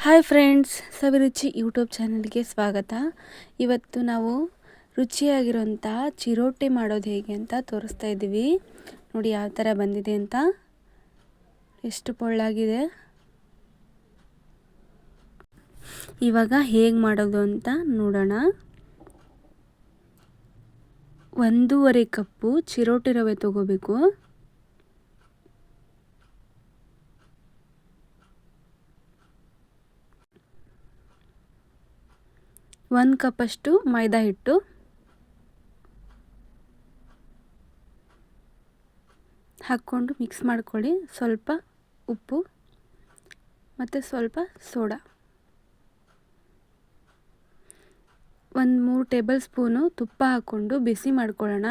Hi friends ಸವಿರುಚಿ YouTube ಚಾನಲ್ಗೆ ಸ್ವಾಗತ. ಇವತ್ತು ನಾವು ರುಚಿಯಾಗಿರೋಂಥ ಚಿರೋಟಿ ಮಾಡೋದು ಹೇಗೆ ಅಂತ ತೋರಿಸ್ತಾ ಇದ್ದೀವಿ. ನೋಡಿ ಯಾವ ಥರ ಬಂದಿದೆ ಅಂತ. ಎಷ್ಟು ಪೊಳ್ಳಾಗಿದೆ. ಇವಾಗ ಹೇಗೆ ಮಾಡೋದು ಅಂತ ನೋಡೋಣ. ಒಂದೂವರೆ ಕಪ್ಪು ಚಿರೋಟಿ ರವೆ ತಗೋಬೇಕು. ಒಂದು ಕಪ್ಪಷ್ಟು ಮೈದಾ ಹಿಟ್ಟು. ಹಾಕ್ಕೊಂಡು ಮಿಕ್ಸ್ ಮಾಡ್ಕೊಳ್ಳಿ. ಸ್ವಲ್ಪ ಉಪ್ಪು ಮತ್ತು ಸ್ವಲ್ಪ ಸೋಡಾ. ಒಂದು ಮೂರು ಟೇಬಲ್ ಸ್ಪೂನು ತುಪ್ಪ ಹಾಕ್ಕೊಂಡು ಬಿಸಿ ಮಾಡ್ಕೊಳ್ಳೋಣ.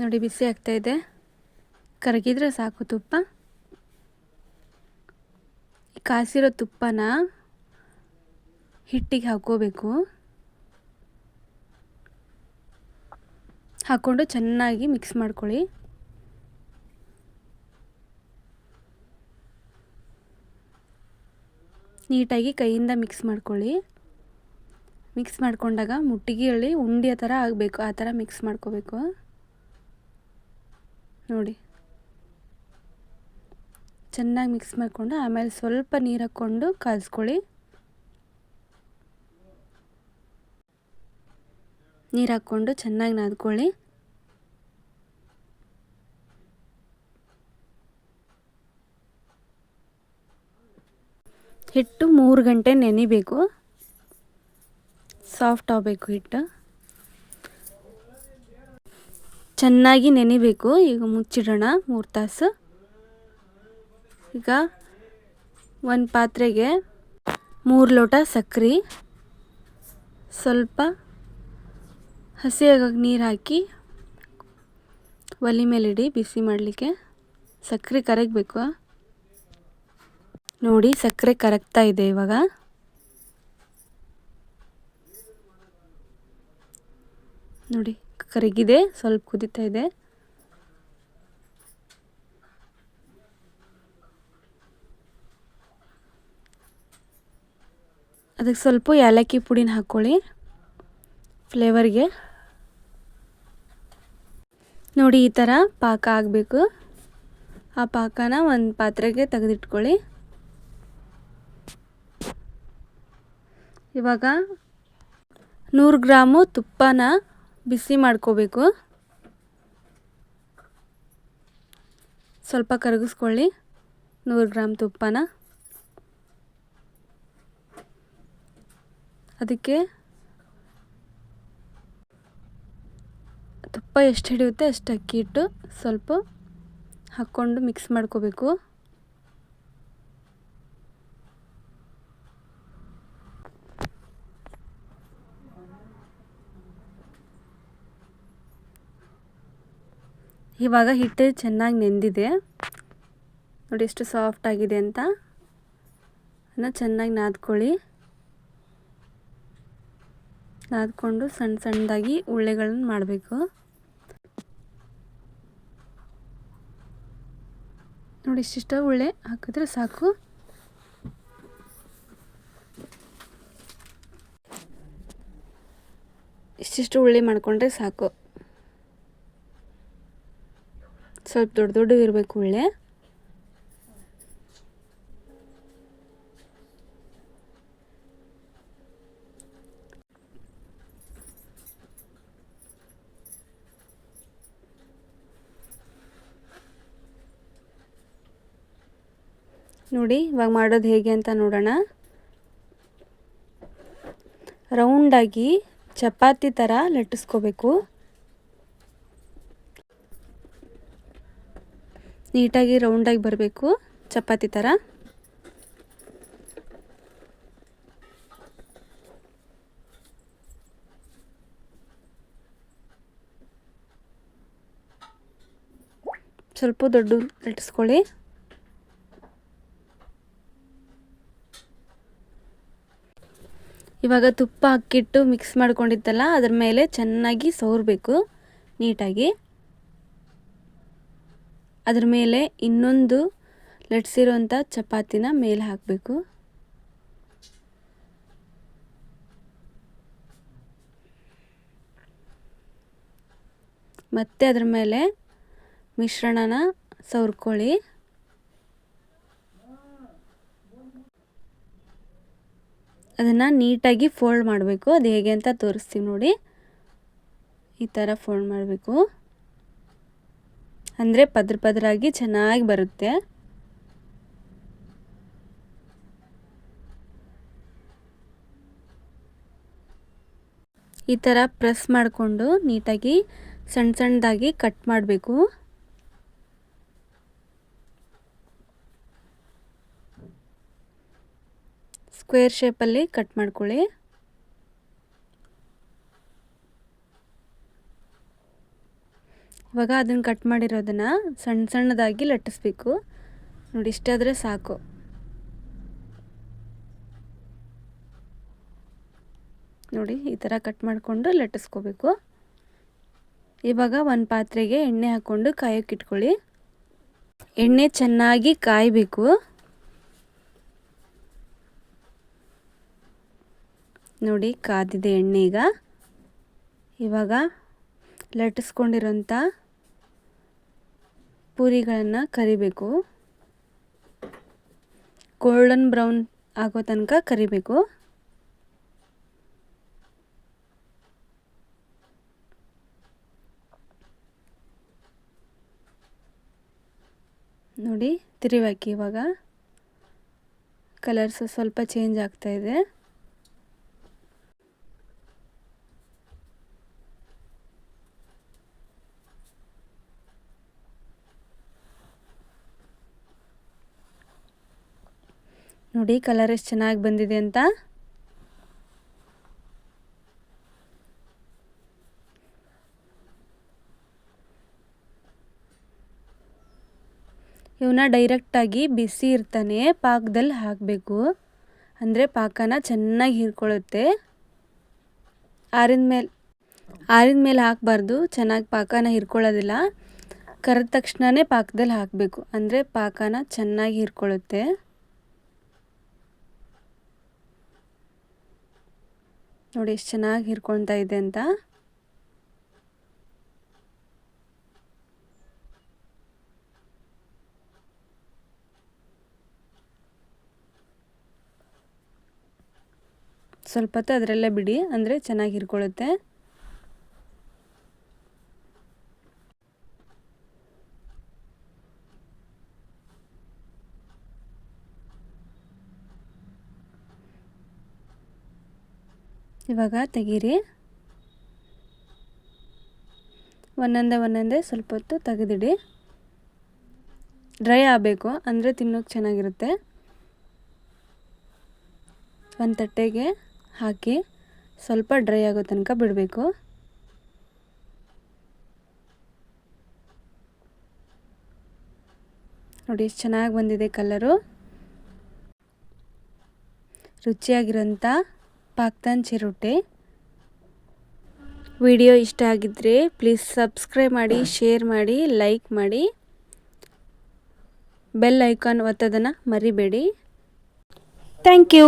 ನೋಡಿ ಬಿಸಿ ಆಗ್ತಾಯಿದೆ ಕರಗಿದ್ರೆ ಸಾಕು ತುಪ್ಪ. ಕಾಸಿರೋ ತುಪ್ಪನ ಹಿಟ್ಟಿಗೆ ಹಾಕೋಬೇಕು ಹಾಕ್ಕೊಂಡು ಚೆನ್ನಾಗಿ ಮಿಕ್ಸ್ ಮಾಡ್ಕೊಳ್ಳಿ. ನೀಟಾಗಿ ಕೈಯಿಂದ ಮಿಕ್ಸ್ ಮಾಡ್ಕೊಳ್ಳಿ. ಮಿಕ್ಸ್ ಮಾಡ್ಕೊಂಡಾಗ ಮುಟ್ಟಿಗೆಯಲ್ಲಿ ಉಂಡಿಯ ಥರ ಆಗಬೇಕು, ಆ ಥರ ಮಿಕ್ಸ್ ಮಾಡ್ಕೋಬೇಕು. ನೋಡಿ. ಚೆನ್ನಾಗಿ ಮಿಕ್ಸ್ ಮಾಡಿಕೊಂಡು ಆಮೇಲೆ ಸ್ವಲ್ಪ ನೀರು ಹಾಕ್ಕೊಂಡು ಕಾಯಿಸ್ಕೊಳ್ಳಿ ನೀರು ಹಾಕ್ಕೊಂಡು ಚೆನ್ನಾಗಿ ನಾದ್ಕೊಳ್ಳಿ. ಹಿಟ್ಟು ಮೂರು ಗಂಟೆ ನೆನಿಬೇಕು. ಸಾಫ್ಟ್ ಆಗಬೇಕು ಹಿಟ್ಟು. ಚೆನ್ನಾಗಿ ನೆನಿಬೇಕು. ಈಗ ಮುಚ್ಚಿಡೋಣ ಮೂರು ತಾಸು. ಈಗ ಒಂದು ಪಾತ್ರೆಗೆ ಮೂರು ಲೋಟ ಸಕ್ಕರೆ ಸ್ವಲ್ಪ ಹಸಿಯಾಗಿ ನೀರು ಹಾಕಿ ಒಲೆ ಮೇಲಿಡಿ ಬಿಸಿ ಮಾಡಲಿಕ್ಕೆ. ಸಕ್ಕರೆ ಕರಗಬೇಕು. ನೋಡಿ ಸಕ್ಕರೆ ಕರಗ್ತಾ ಇದೆ ಇವಾಗ. ನೋಡಿ, ಕರಗಿದೆ, ಸ್ವಲ್ಪ ಕುದಿತಾ ಇದೆ. ಅದಕ್ಕೆ ಸ್ವಲ್ಪ ಏಲಕ್ಕಿ ಪುಡಿನ ಹಾಕ್ಕೊಳ್ಳಿ ಫ್ಲೇವರ್ಗೆ. ನೋಡಿ ಈ ಥರ ಪಾಕ ಆಗಬೇಕು. ಆ ಪಾಕನ ಒಂದು ಪಾತ್ರೆಗೆ ತೆಗೆದಿಟ್ಕೊಳ್ಳಿ. ಇವಾಗ ನೂರು ಗ್ರಾಮು ತುಪ್ಪನ ಬಿಸಿ ಮಾಡ್ಕೋಬೇಕು. ಸ್ವಲ್ಪ ಕರಗಿಸ್ಕೊಳ್ಳಿ ನೂರು ಗ್ರಾಮ್ ತುಪ್ಪನ. ಅದಕ್ಕೆ ತುಪ್ಪ ಎಷ್ಟು ಹಿಡಿಯುತ್ತೆ ಅಷ್ಟು ಅಕ್ಕಿ ಇಟ್ಟು ಸ್ವಲ್ಪ ಹಾಕ್ಕೊಂಡು ಮಿಕ್ಸ್ ಮಾಡ್ಕೋಬೇಕು. ಇವಾಗ ಹಿಟ್ಟು ಚೆನ್ನಾಗಿ ನೆಂದಿದೆ. ನೋಡಿ ಎಷ್ಟು ಸಾಫ್ಟ್ ಆಗಿದೆ ಅಂತ. ಅದನ್ನ ಚೆನ್ನಾಗಿ ನಾದ್ಕೊಳ್ಳಿ. ನಾದ್ಕೊಂಡು ಸಣ್ಣ ಸಣ್ಣದಾಗಿ ಉಳ್ಳೆಗಳನ್ನು ಮಾಡಬೇಕು. ನೋಡಿ ಇಷ್ಟಿಷ್ಟ ಉಳ್ಳೆ ಹಾಕಿದ್ರೆ ಸಾಕು. ಇಷ್ಟಿಷ್ಟು ಉಳ್ಳಿ ಮಾಡಿಕೊಂಡ್ರೆ ಸಾಕು. ಸ್ವಲ್ಪ ದೊಡ್ಡ ದೊಡ್ಡ ಇರಬೇಕು ಉಳ್ಳೆ. ನೋಡಿ, ಇವಾಗ ಮಾಡೋದು ಹೇಗೆ ಅಂತ ನೋಡೋಣ. ರೌಂಡಾಗಿ ಚಪಾತಿ ಥರ ಲಟ್ಟಿಸ್ಕೋಬೇಕು. ನೀಟಾಗಿ ರೌಂಡಾಗಿ ಬರಬೇಕು ಚಪಾತಿ ಥರ ಸ್ವಲ್ಪ ದೊಡ್ಡ ಲಟ್ಟಿಸ್ಕೊಳ್ಳಿ. ಇವಾಗ ತುಪ್ಪ ಹಾಕಿಟ್ಟು ಮಿಕ್ಸ್ ಮಾಡ್ಕೊಂಡಿತ್ತಲ್ಲ, ಅದ್ರ ಮೇಲೆ ಚೆನ್ನಾಗಿ ಸೋರಬೇಕು ನೀಟಾಗಿ. ಅದ್ರ ಮೇಲೆ ಇನ್ನೊಂದು ಲಟ್ಸಿರೋಂಥ ಚಪಾತಿನ ಮೇಲೆ ಹಾಕಬೇಕು. ಮತ್ತೆ ಅದ್ರ ಮೇಲೆ ಮಿಶ್ರಣನ ಸವರ್ಕೊಳ್ಳಿ. ಅದನ್ನು ನೀಟಾಗಿ ಫೋಲ್ಡ್ ಮಾಡಬೇಕು. ಅದು ಹೇಗೆ ಅಂತ ತೋರಿಸ್ತೀವಿ ನೋಡಿ. ಈ ಥರ ಫೋಲ್ಡ್ ಮಾಡಬೇಕು. ಅಂದರೆ ಪದ್ರ ಪದರಾಗಿ ಚೆನ್ನಾಗಿ ಬರುತ್ತೆ. ಈ ಥರ ಪ್ರೆಸ್ ಮಾಡಿಕೊಂಡು ನೀಟಾಗಿ ಸಣ್ಣ ಸಣ್ಣದಾಗಿ ಕಟ್ ಮಾಡಬೇಕು. ಸ್ಕ್ವೇರ್ ಶೇಪಲ್ಲಿ ಕಟ್ ಮಾಡ್ಕೊಳ್ಳಿ. ಇವಾಗ ಅದನ್ನು ಕಟ್ ಮಾಡಿರೋದನ್ನು ಸಣ್ಣ ಸಣ್ಣದಾಗಿ ಲಟ್ಟಿಸ್ಬೇಕು. ನೋಡಿ ಇಷ್ಟಾದರೆ ಸಾಕು. ನೋಡಿ, ಈ ಥರ ಕಟ್ ಮಾಡಿಕೊಂಡು ಲಟ್ಟಿಸ್ಕೋಬೇಕು. ಇವಾಗ ಒಂದು ಪಾತ್ರೆಗೆ ಎಣ್ಣೆ ಹಾಕ್ಕೊಂಡು ಕಾಯೋಕ್ಕಿಟ್ಕೊಳ್ಳಿ ಎಣ್ಣೆ ಚೆನ್ನಾಗಿ ಕಾಯಬೇಕು. ನೋಡಿ ಕಾದಿದೆ ಎಣ್ಣೆ ಈಗ. ಇವಾಗ ಲಟ್ಟಿಸ್ಕೊಂಡಿರೋಂಥ ಪೂರಿಗಳನ್ನು ಕರಿಬೇಕು. ಗೋಲ್ಡನ್ ಬ್ರೌನ್ ಆಗೋ ತನಕ ಕರಿಬೇಕು. ನೋಡಿ ತಿರುವಾಕಿ ಇವಾಗ. ಕಲರ್ಸ್ ಸ್ವಲ್ಪ ಚೇಂಜ್ ಆಗ್ತಾ ನೋಡಿ ಕಲರ್ ಎಷ್ಟು ಚೆನ್ನಾಗಿ ಬಂದಿದೆ ಅಂತ. ಇವನ್ನ ಡೈರೆಕ್ಟಾಗಿ ಬಿಸಿ ಇರ್ತಾನೆ ಪಾಕದಲ್ಲಿ ಹಾಕಬೇಕು. ಅಂದರೆ ಪಾಕನ ಚೆನ್ನಾಗಿ ಹೀರ್ಕೊಳ್ಳುತ್ತೆ. ಆರಿದ ಮೇಲೆ ಆರಿದ ಮೇಲೆ ಹಾಕಬಾರ್ದು, ಚೆನ್ನಾಗಿ ಪಾಕನ ಹಿರ್ಕೊಳ್ಳೋದಿಲ್ಲ. ಕರೆದ ತಕ್ಷಣವೇ ಪಾಕದಲ್ಲಿ ಹಾಕಬೇಕು, ಅಂದರೆ ಪಾಕನ ಚೆನ್ನಾಗಿ ಹೀರ್ಕೊಳ್ಳುತ್ತೆ. ನೋಡಿ ಎಷ್ಟು ಚೆನ್ನಾಗಿ ಹಿರ್ಕೊಳ್ತಾ ಇದೆ ಅಂತ. ಸ್ವಲ್ಪ ಹೊತ್ತು ಅದರಲ್ಲೇ ಬಿಡಿ ಅಂದರೆ ಚೆನ್ನಾಗಿ ಹಿರ್ಕೊಳ್ಳುತ್ತೆ. ಇವಾಗ ತೆಗೀರಿ. ಒಂದೊಂದೇ ಒಂದೊಂದೇ ಸ್ವಲ್ಪ ಹೊತ್ತು ತೆಗೆದಿಡಿ. ಡ್ರೈ ಆಗಬೇಕು, ಅಂದರೆ ತಿನ್ನೋಕೆ ಚೆನ್ನಾಗಿರುತ್ತೆ. ಒಂದು ತಟ್ಟೆಗೆ ಹಾಕಿ ಸ್ವಲ್ಪ ಡ್ರೈ ಆಗೋ ತನಕ ಬಿಡಬೇಕು. ನೋಡಿ, ಎಷ್ಟು ಚೆನ್ನಾಗಿ ಬಂದಿದೆ ಕಲರು. ರುಚಿಯಾಗಿರೋಂಥ ಪಾಕ್ತಾನ್ ಚಿರೋಟೆ. ವಿಡಿಯೋ ಇಷ್ಟ ಆಗಿದ್ದರೆ ಪ್ಲೀಸ್ ಸಬ್ಸ್ಕ್ರೈಬ್ ಮಾಡಿ, ಶೇರ್ ಮಾಡಿ, ಲೈಕ್ ಮಾಡಿ. ಬೆಲ್ ಐಕಾನ್ ಒತ್ತೋದನ್ನು ಮರಿಬೇಡಿ. Thank you.